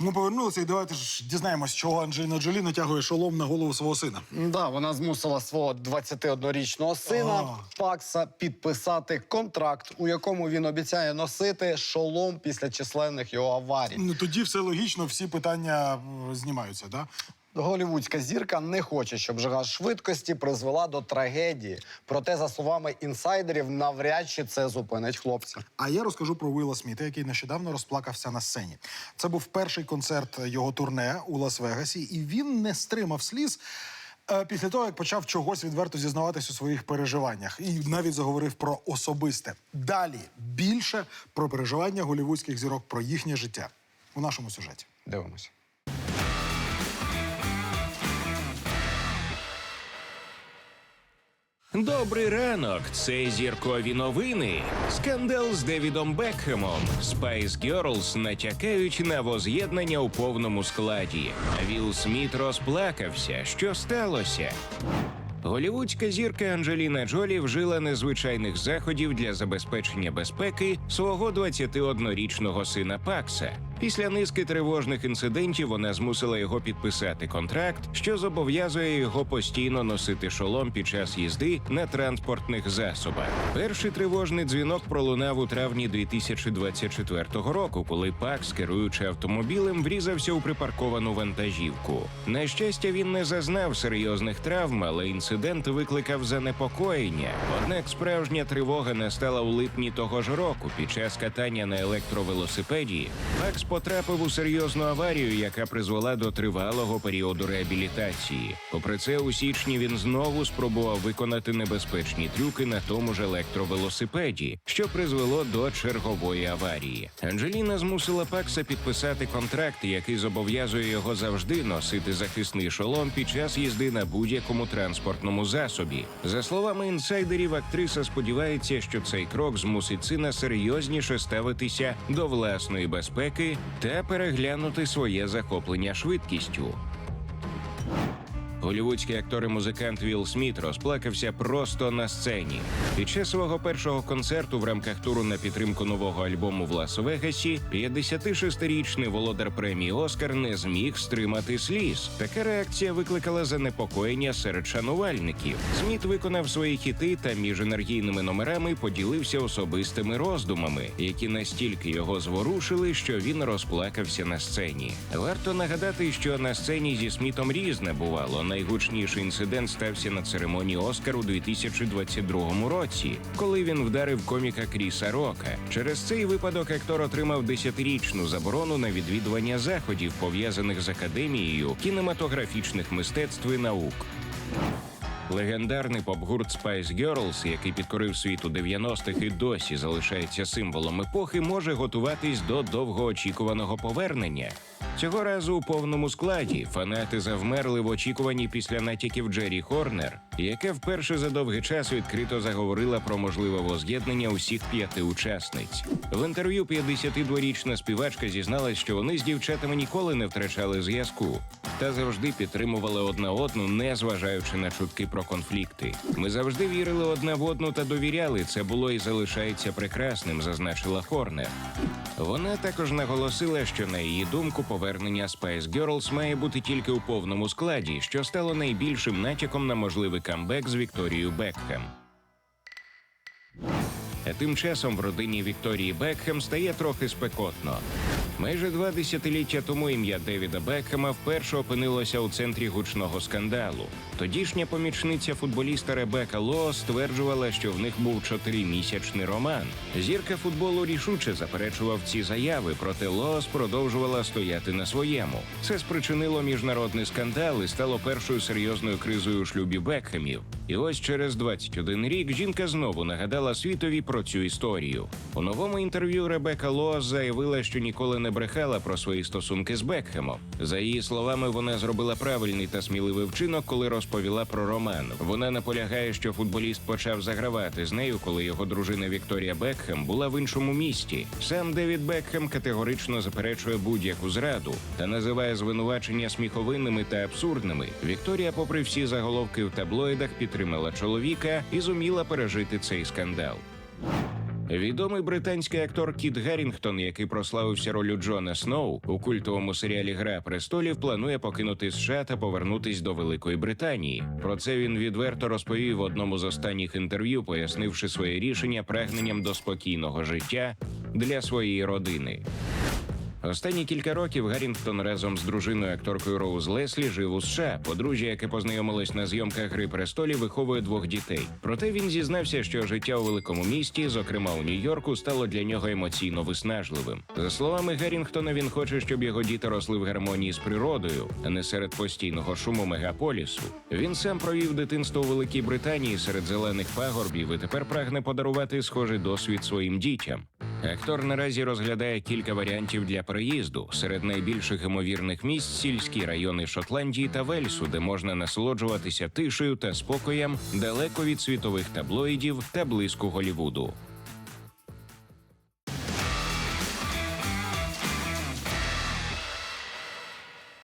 Ми повернулися і давайте ж дізнаємось, чого Анджеліна Джолі натягує шолом на голову свого сина. Да, вона змусила свого 21-річного сина А. Пакса підписати контракт, у якому він обіцяє носити шолом після численних його аварій. Ну тоді все логічно, всі питання е, знімаються, да? Голівудська зірка не хоче, щоб жага швидкості призвела до трагедії. Проте, за словами інсайдерів, навряд чи це зупинить хлопця. А я розкажу про Уіла Сміта, який нещодавно розплакався на сцені. Це був перший концерт його турне у Лас-Вегасі, і він не стримав сліз. е, Після того, як почав чогось відверто зізнаватись у своїх переживаннях, і навіть заговорив про особисте. Далі більше про переживання голівудських зірок, про їхнє життя у нашому сюжеті. Дивимося. Добрий ранок. Це зіркові новини. Скандал з Девідом Бекхемом. Spice Girls натякають на воз'єднання у повному складі. Вілл Сміт розплакався. Що сталося? Голівудська зірка Анджеліна Джолі вжила незвичайних заходів для забезпечення безпеки свого 21-річного сина Пакса. Після низки тривожних інцидентів вона змусила його підписати контракт, що зобов'язує його постійно носити шолом під час їзди на транспортних засобах. Перший тривожний дзвінок пролунав у травні 2024 року, коли Пакс, керуючи автомобілем, врізався у припарковану вантажівку. На щастя, він не зазнав серйозних травм, але інцидент викликав занепокоєння. Однак справжня тривога настала у липні того ж року. Під час катання на електровелосипеді Пакс потрапив у серйозну аварію, яка призвела до тривалого періоду реабілітації. Попри це, у січні він знову спробував виконати небезпечні трюки на тому ж електровелосипеді, що призвело до чергової аварії. Анджеліна змусила Пакса підписати контракт, який зобов'язує його завжди носити захисний шолом під час їзди на будь-якому транспортному засобі. За словами інсайдерів, актриса сподівається, що цей крок змусить сина серйозніше ставитися до власної безпеки та переглянути своє захоплення швидкістю. Голівудський актор і музикант Вілл Сміт розплакався просто на сцені. Під час свого першого концерту в рамках туру на підтримку нового альбому в Лас-Вегасі 56-річний володар премії Оскар не зміг стримати сліз. Така реакція викликала занепокоєння серед шанувальників. Сміт виконав свої хіти та між енергійними номерами поділився особистими роздумами, які настільки його зворушили, що він розплакався на сцені. Варто нагадати, що на сцені зі Смітом різне бувало. Найгучніший інцидент стався на церемонії Оскар у 2022 році, коли він вдарив коміка Кріса Рока. Через цей випадок актор отримав 10-річну заборону на відвідування заходів, пов'язаних з академією кінематографічних мистецтв і наук. Легендарний поп-гурт Spice Girls, який підкорив світ у 90-х і досі залишається символом епохи, може готуватись до довгоочікуваного повернення. Цього разу у повному складі фанати завмерли в очікуванні після натяків Джері Хорнер, яка вперше за довгий час відкрито заговорила про можливе воз'єднання усіх п'яти учасниць. В інтерв'ю 52-річна співачка зізналась, що вони з дівчатами ніколи не втрачали зв'язку та завжди підтримували одна одну, не зважаючи на чутки про конфлікти. Ми завжди вірили одна в одну та довіряли. Це було і залишається прекрасним, зазначила Хорнер. Вона також наголосила, що на її думку повернення Spice Girls має бути тільки у повному складі, що стало найбільшим натяком на можливий камбек з Вікторією Бекхем. А тим часом в родині Вікторії Бекхем стає трохи спекотно. Майже два десятиліття тому ім'я Девіда Бекхема вперше опинилося у центрі гучного скандалу. Тодішня помічниця футболіста Ребека Ло стверджувала, що в них був чотиримісячний роман. Зірка футболу рішуче заперечував ці заяви, проте Лоос продовжувала стояти на своєму. Це спричинило міжнародний скандал і стало першою серйозною кризою у шлюбі Бекхемів. І ось через 21 рік жінка знову нагадала світові про цю історію. У новому інтерв'ю Ребека Лоас заявила, що ніколи не брехала про свої стосунки з Бекхемом. За її словами, вона зробила правильний та сміливий вчинок, коли розповіла про роман. Вона наполягає, що футболіст почав загравати з нею, коли його дружина Вікторія Бекхем була в іншому місті. Сам Девід Бекхем категорично заперечує будь-яку зраду та називає звинувачення сміховинними та абсурдними. Вікторія, попри всі заголовки в таблоїдах, підтримала чоловіка і зуміла пережити цей скандал. Відомий британський актор Кіт Геррінгтон, який прославився ролью Джона Сноу у культовому серіалі Гра престолів, планує покинути США та повернутись до Великої Британії. Про це він відверто розповів в одному з останніх інтерв'ю, пояснивши своє рішення прагненням до спокійного життя для своєї родини. Останні кілька років Гаррінгтон разом з дружиною акторкою Роуз Леслі жив у США. Подружжя, яке познайомилось на зйомках Гри престолів, виховує двох дітей. Проте він зізнався, що життя у великому місті, зокрема у Нью-Йорку, стало для нього емоційно виснажливим. За словами Гаррінгтона, він хоче, щоб його діти росли в гармонії з природою, а не серед постійного шуму мегаполісу. Він сам провів дитинство у Великій Британії серед зелених пагорбів і тепер прагне подарувати схожий досвід своїм дітям. Актор наразі розглядає кілька варіантів для переїзду. Серед найбільших ймовірних місць сільські райони Шотландії та Вельсу, де можна насолоджуватися тишею та спокоєм далеко від світових таблоїдів та блиску Голівуду.